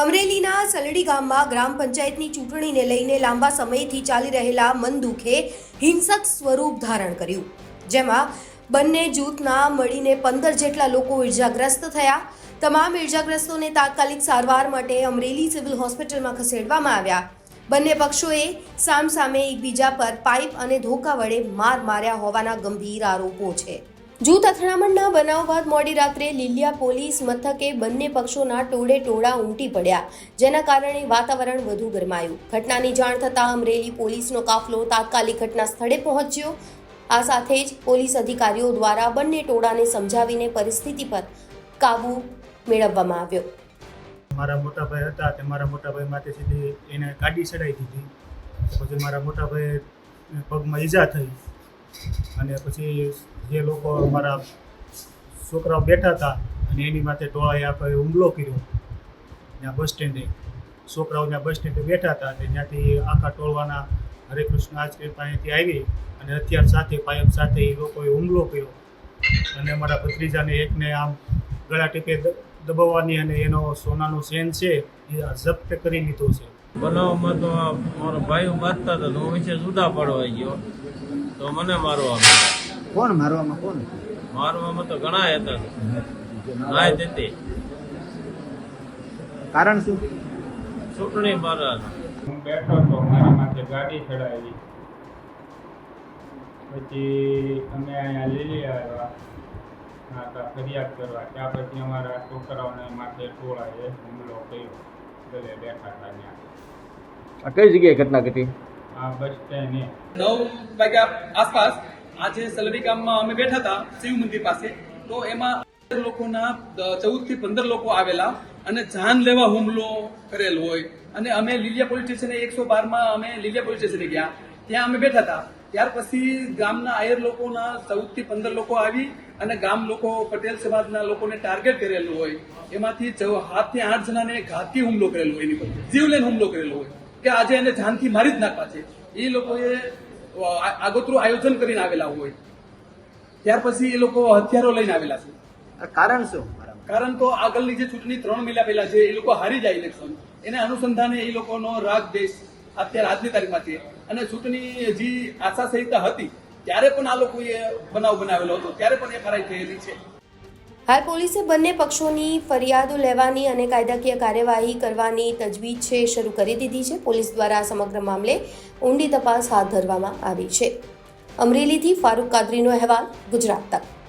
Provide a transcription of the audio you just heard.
અમરેલીના સલડી ગામમાં ગ્રામ પંચાયતની ચૂંટણીને લઈને લાંબા સમયથી ચાલી રહેલા મનદુખે હિંસક સ્વરૂપ ધારણ કર્યું, જેમાં બંને જૂથના મળીને પંદર જેટલા લોકો ઇજાગ્રસ્ત થયા. તમામ ઇજાગ્રસ્તોને તાત્કાલિક સારવાર માટે અમરેલી સિવિલ હોસ્પિટલમાં ખસેડવામાં આવ્યા. બંને પક્ષોએ સામસામે એકબીજા પર પાઇપ અને ધોકા વડે માર માર્યા હોવાના ગંભીર આરોપો છે. જૂથ અથડામણના બનાવ બાદ મોડી રાત્રે લીલિયા પોલીસ મથકે બંને પક્ષોના ટોળે ટોળા ઉમટી પડ્યા, જેના કારણે વાતાવરણ વધુ ગરમાયું. ઘટનાની જાણ થતાં અમરેલી પોલીસનો કાફલો તાત્કાલિક ઘટના સ્થળે પહોંચ્યો. આ સાથે જ પોલીસ અધિકારીઓ દ્વારા બંને ટોળાને સમજાવીને પરિસ્થિતિ પર કાબુ મેળવવામાં આવ્યો. મારા મોટા ભાઈ હતા તે મારા મોટા ભાઈ માટે સીધી એને ગાડી ચડાવી દીધી. પછી મારા મોટા ભાઈ પગમાં ઈજા થઈ. અને પછી જે લોકો મારા છોકરાઓ બેઠા હતા અને એની માથે ટોળાએ આપણે હુમલો કર્યો ત્યાં બસ સ્ટેન્ડે. છોકરાઓ ત્યાં બસ સ્ટેન્ડે બેઠા હતા અને ત્યાંથી આખા ટોળવાના હરે કૃષ્ણ આશ્રય પાસેથી આવી અને હથિયાર સાથે પાયપ સાથે એ લોકોએ હુમલો કર્યો. અને અમારા ભત્રીજાને એકને આમ ગળા ટીપે દબાવવાની અને એનો સોનાનો ચેન છે એ જપ્ત કરી લીધો છે. બનાવમાં તો મારો ભાઈ મારતા હતા, તો હું વિશે જુદા પડવા ગયો. તો મને મારવામાં કોણ મારવામાં? કોણ? મારવામાં તો ઘણા હતા. નાય દેતી કારણ શું? ચૂંટણી મારા હું બેઠો તો મારા માથે ગાડી ચડાવી. પછી અમે અહીંયા લીલી આવ્યા. હા ફરિયાદ કરવા. ત્યાં પછી અમારા છોકરાઓને માથે ટોળાએ હુમલો કર્યો. ગલે બેઠા હતા ત્યાં. આ કઈ જગ્યાએ ઘટના ઘટી? નવ વાગ્યા આસપાસ આજે સલડી ગામમાં અમે બેઠા હતા શિવ મંદિર પાસે. તો એમાં લોકોના ચૌદથી પંદર લોકો આવેલા અને જાન લેવા હુમલો કરેલ હોય. અને અમે લીલિયા પોલીસ સ્ટેશને એકસો બારમાં અમે લીલિયા પોલીસ સ્ટેશને ગયા. ત્યાં અમે બેઠા હતા. ત્યાર પછી ગામના આયર લોકોના ચૌદથી પંદર લોકો આવી અને ગામ લોકો પટેલ સમાજના લોકોને ટાર્ગેટ કરેલું હોય. એમાંથી હાથથી આઠ જણાને ઘાતી હુમલો કરેલો હોય એની પર. જીવલેન હુમલો કરેલો હોય. કે આજે એને જાનથી મારી જ નાખવા છે. એ લોકોએ આગોતરું આયોજન કરીને આવેલા હોય. ત્યાર પછી એ લોકો હથિયારો લઈને આવેલા છે. કારણ શું? કારણ તો આગળની જે ચૂંટણી ત્રણ મહિના પહેલા છે એ લોકો હારી જાય ઇલેક્શન એને અનુસંધાને એ લોકોનો રાગ દેશ અત્યારે આજની તારીખમાં છે. અને ચૂંટણી જે આશા સંહિતા હતી ત્યારે પણ આ લોકોએ બનાવ બનાવેલો હતો ત્યારે પણ એફઆરઆઈ થયેલી છે. હાલ પોલીસે બંને પક્ષોની ફરિયાદો લેવાની અને કાયદાકીય કાર્યવાહી કરવાની તજવીજ છે, શરૂ કરી દીધી છે. પોલીસ દ્વારા સમગ્ર મામલે ઊંડી તપાસ હાથ ધરવામાં આવી છે. અમરેલીથી ફારૂક કાદરીનો અહેવાલ ગુજરાત તક.